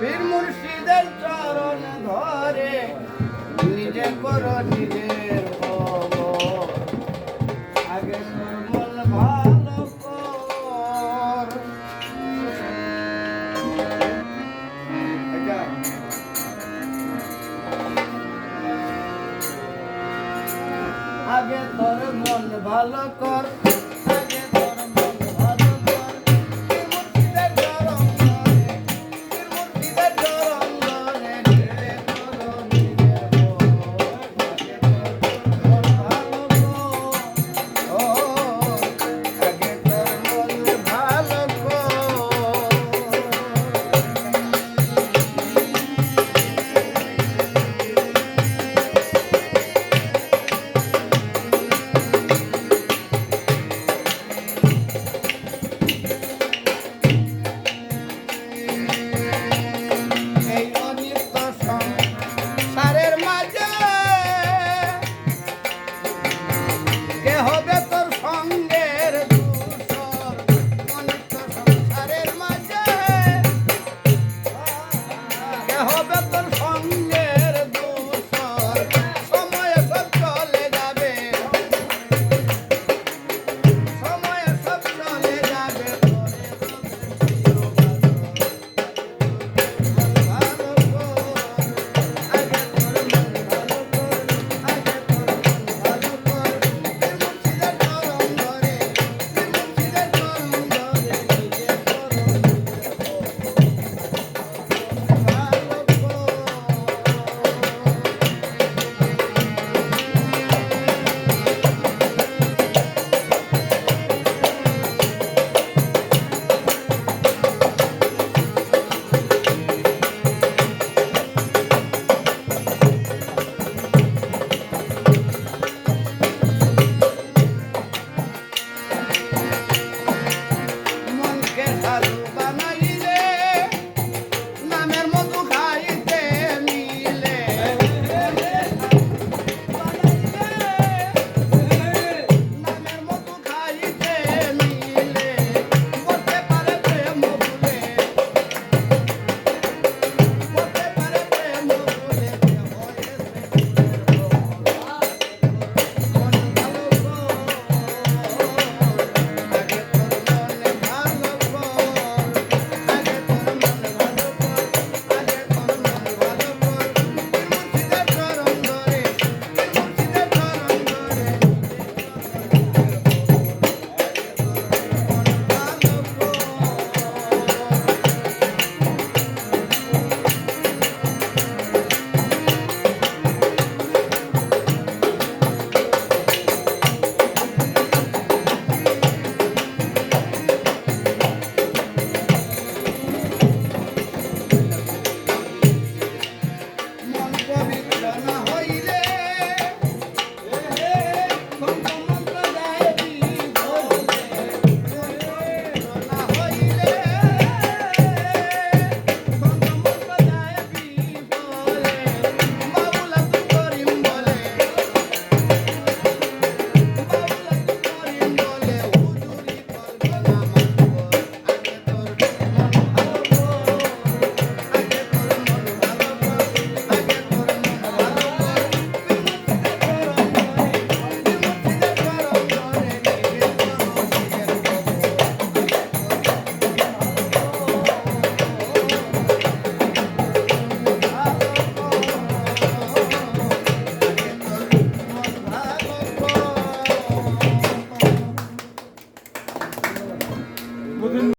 পীর মুর্শিদের চরণ ধরে, নিজে করো নিজের আগে তোর মন ভালো কর। আগে তোর মন ভালো কর।